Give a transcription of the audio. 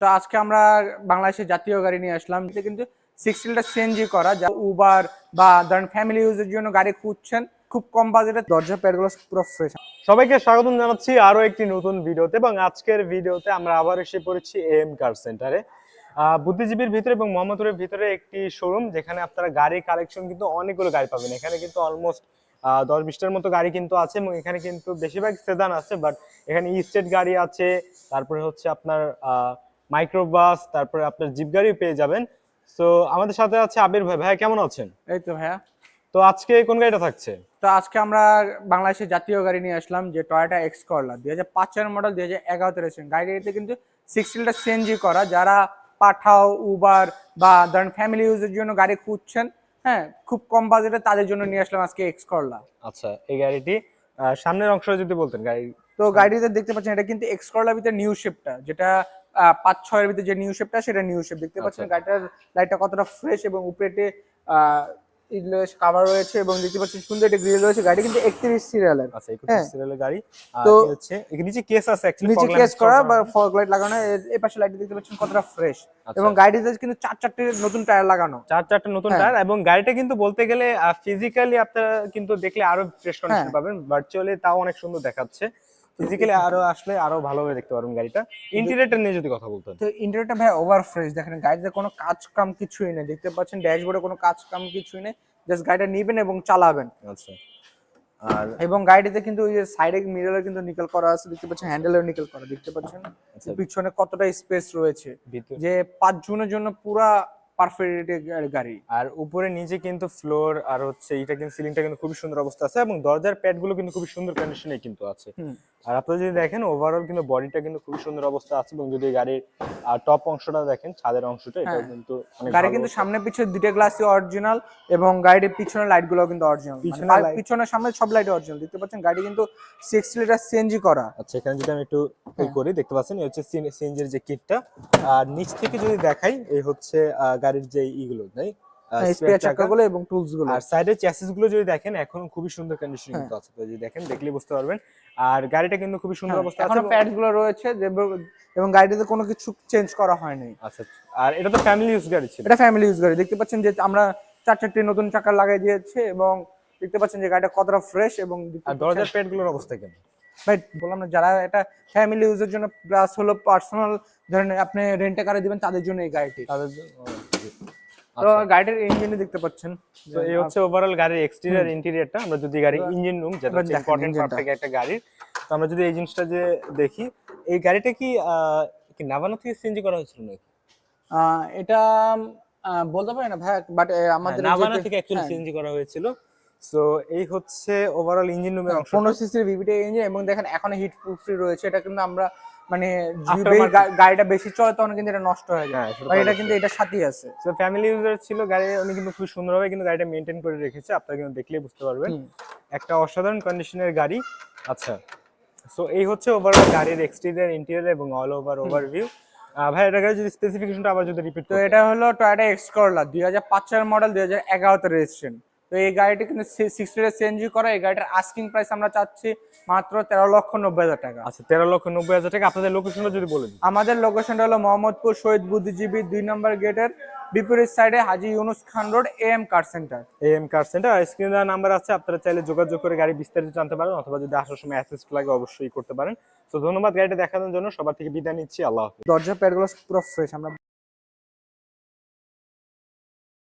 তো আজকে আমরা বাংলাদেশের জাতীয় গাড়ি নিয়ে আসলাম। এটা কিন্তু সিক্স সিলিন্ডার সিএনজি করা, যা উবার বা ধরেন ফ্যামিলি ইউজের জন্য গাড়ি খুঁজছেন। খুব কম বাজেটে দরজা প্যাডগুলো পুরো ফ্রেশ সবাইকে স্বাগতম জানাচ্ছি আরও একটি নতুন ভিডিওতে এবং আজকের ভিডিওতে আমরা আবার এসে পড়েছি এম কার সেন্টারে বুদ্ধিজীবীর ভিতরে এবং মোহাম্মদপুরের ভিতরে একটি শোরুম যেখানে আপনারা গাড়ি কালেকশন কিন্তু অনেকগুলো গাড়ি পাবেন। এখানে কিন্তু অলমোস্ট দশ বিশটার মতো গাড়ি কিন্তু আছে এবং এখানে কিন্তু বেশিরভাগ সেদান আছে বাট এখানে স্টেট গাড়ি আছে, তারপরে হচ্ছে আপনার মাইক্রোবাস তারপরে আপনার জিপ গাড়িও পেয়ে যাবেন। তো আমাদের সাথে আছে আবির ভাই। ভাই কেমন আছেন? এই তো ভাইয়া। তো আজকে কোন গাড়িটা থাকছে? তো আজকে আমরা বাংলাদেশের জাতীয় গাড়ি নিয়ে আসলাম যে টয়োটা এক্স করলা দুই হাজার পাঁচের মডেল দুই হাজার এগারোতে রয়েছেন গাড়িতে কিন্তু সিক্স সিলিন্ডার সিএনজি করা। যারা পাঠাও উবার বা ধরেন ফ্যামিলি ইউজের জন্য গাড়ি খুঁজছেন হ্যাঁ খুব কম বাজেটে তাদের জন্য নিয়ে আসলাম আজকে এক্স করলা আচ্ছা এই গাড়িটি সামনের অংশ যদি বলতেন গাড়ি তো গাড়িতে দেখতে পাচ্ছেন এটা কিন্তু এক্স করলার ভিতরে নিউ শেপটা যেটা পাঁচ ছয়ের ভিতরে যে নিউ শেপটা সেটা নিউ শেপ দেখতে পাচ্ছেন আচ্ছা। গাড়িটার লাইটটা কতটা ফ্রেশ এবং উপরেতে কাভার রয়েছে এবং দেখতে পাচ্ছেন সুন্দর একটা গ্রিল রয়েছে গাড়ি কিন্তু একত্রিশ সিরিয়ালের আচ্ছা একটু হ্যাঁ। সিরিয়ালের গাড়ি তো- হচ্ছে নিচে কেস আছে অ্যাকচুয়ালি নিচে কেস করা বা ফগ লাইট লাগানো এই পাশে লাইট দেখতে পাচ্ছেন কতটা ফ্রেশ আচ্ছা। এবং গাড়িতে কিন্তু চার চারটে নতুন টায়ার লাগানো চার চারটা নতুন হ্যাঁ। টায়ার এবং গাড়িটা কিন্তু বলতে গেলে ফিজিক্যালি আপনারা কিন্তু দেখলে আরও ফ্রেশ কন্ডিশন হ্যাঁ। পাবেন ভার্চুয়ালি তাও অনেক সুন্দর দেখাচ্ছে ফিজিক্যালি আরও আসলে আরও ভালোভাবে দেখতে পারবেন গাড়িটা। ইন্টেরিয়রটা নিয়ে যদি কথা বলতেন। তো ইন্টারনেটটা ভাই ওভার ফ্রেশ দেখেন গাড়িতে কোনো কাজ কাম কিছুই নেই। দেখতে পাচ্ছেন ড্যাশবোর্ডে কোনো কাজ কাম কিছুই নেই। জাস্ট গাড়িটা নিবেন এবং চালাবেন। আচ্ছা। আর এবং গাড়িতে কিন্তু ওই যে সাইডে মিররে কিন্তু নিকেল করা আছে। দেখতে পাচ্ছেন হ্যান্ডেলেও নিকেল করা। দেখতে পাচ্ছেন আচ্ছা। পিছনে কতটা স্পেস রয়েছে। যে পাঁচ জনের জন্য পুরা পারফেক্ট গাড়ি। আর উপরে নিচে কিন্তু ফ্লোর আর হচ্ছে এটা কিন্তু সিলিংটা কিন্তু খুবই সুন্দর অবস্থা আছে এবং দরজার প্যাডগুলো কিন্তু খুবই সুন্দর কন্ডিশনে কিন্তু আছে। আর আপনারা যদি দেখেন ওভারঅল কিন্তু বডিটা কিন্তু খুবই সুন্দর অবস্থা আছে এবং যদি গাড়ির টপ অংশটা দেখেন ছাদের অংশটা এটা হ্যাঁ। কিন্তু গাড়ি কিন্তু সামনে পিছনে দুইটা গ্লাসই অরিজিনাল এবং গাড়ির পিছনের লাইটগুলো কিন্তু অরিজিনাল light- পিছনে সামনে সব লাইট অরিজিনাল দেখতে পাচ্ছেন গাড়ি কিন্তু সিক্স লিটার সিএনজি করা। আচ্ছা এখানে যদি আমি একটু হ্যাঁ। করি দেখতে পাচ্ছেন এই হচ্ছে সিএনজির যে কিটটা আর নিচ থেকে যদি দেখাই এই হচ্ছে আহ, গাড়ির যে ইগুলো তাই? স্পেয়ার চাকাগুলো এবং টুলসগুলো। আর সাইডের চ্যাসিসগুলো যদি দেখেন এখন খুবই সুন্দর কন্ডিশনে হ্যাঁ। কিন্তু আছে। তো যদি দেখেন দেখলেই বুঝতে পারবেন। আর গাড়িটা কিন্তু খুবই সুন্দর অবস্থা আছে এখনও গুলো রয়েছে এবং গাড়িতে কোনো কিছু চেঞ্জ করা হয়নি। আচ্ছা আর এটা তো ফ্যামিলি ইউজ গাড়ি ছিল। এটা ফ্যামিলি ইউজ গাড়ি। দেখতে পাচ্ছেন যে আমরা চার চারটি নতুন চাকা লাগাই দিয়েছে এবং দেখতে পাচ্ছেন যে গাড়িটা কতটা ফ্রেশ এবং দরজার প্যাডগুলোর অবস্থা কেমন? ভাই বললাম না যারা এটা ফ্যামিলি ইউজের জন্য প্লাস হলো পার্সোনাল ধরেন আপনি রেন্টে কারে দিবেন তাদের জন্য এই গাড়িটি। তাদের জন্য- জি। তো আচ্ছা, গাড়ির ইঞ্জিনে দেখতে পাচ্ছেন। তো এই হচ্ছে ওভারঅল গাড়ির এক্সটেরিয়র ইন্টেরিয়রটা আমরা যদি গাড়ির ইঞ্জিন রুম যেটা হচ্ছে ইম্পর্টেন্ট পার্ট থেকে একটা গাড়ির তো আমরা যদি এই জিনিসটা যে দেখি এই গাড়িটা কি কি নাভানো থেকে সিএনজি করা হয়েছিল নাকি? এটা বলতে পারি না ভাই বাট আমাদের হ্যাঁ, নাভানা থেকে অ্যাকচুয়ালি সিএনজি করা হয়েছিল। সো এই হচ্ছে ওভারঅল ইঞ্জিন রুমের অংশ পনেরো সিসির ভিভিটি ইঞ্জিন এবং দেখেন এখনও হিট প্রুফ রয়েছে। এটা কিন্তু আমরা মানে গাড়িটা বেশি চলে তখন কিন্তু এটা নষ্ট হয়ে যায়। হ্যাঁ তো এটা কিন্তু এটার সাথেই আছে। সো ফ্যামিলি ইউজার ছিল গাড়ি উনি কিন্তু খুব সুন্দরভাবে কিন্তু গাড়িটা মেনটেন করে রেখেছে। আপনারা কিন্তু দেখলেই বুঝতে পারবেন। একটা অসাধারণ কন্ডিশনের গাড়ি। আচ্ছা সো এই হচ্ছে ওভারঅল গাড়ির এক্সটেরিয়র ইন্টেরিয়র এবং অল ওভার ওভারভিউ ভাই এটা গাড়ি যদি স্পেসিফিকেশনটা আবার যদি রিপিট তো এটা হলো টয়োটা এক্স করলা দুই হাজার পাঁচ সালের মডেল দুই হাজার এগারোতে রেজিস্ট্রেশন তো এই গাড়িটি কিন্তু সিক্সটি সিএনজি করা এই গাড়িটার আস্কিং প্রাইস আমরা চাচ্ছি মাত্র তেরো লক্ষ নব্বই হাজার টাকা। আচ্ছা তেরো লক্ষ নব্বই হাজার টাকা। আপনাদের লোকেশনটা যদি বলেন আমাদের লোকেশনটা হলো মোহাম্মদপুর শহীদ বুদ্ধিজীবী দুই নম্বর গেটের বিপরীত সাইডে Haji Yunus Khan road A M car centre A M car centre স্ক্রিনে দেওয়া নাম্বার আছে আপনারা চাইলে যোগাযোগ করে গাড়ি বিস্তারিত জানতে পারেন অথবা যদি আসার সময় অ্যাসিস্ট লাগে অবশ্যই করতে পারেন। তো ধন্যবাদ গাড়িটা দেখানোর জন্য। সবার থেকে বিদায় নিচ্ছি। আল্লাহ হাফিজ। দরজা প্যাডগুলো পুরো ফ্রেশ আমরা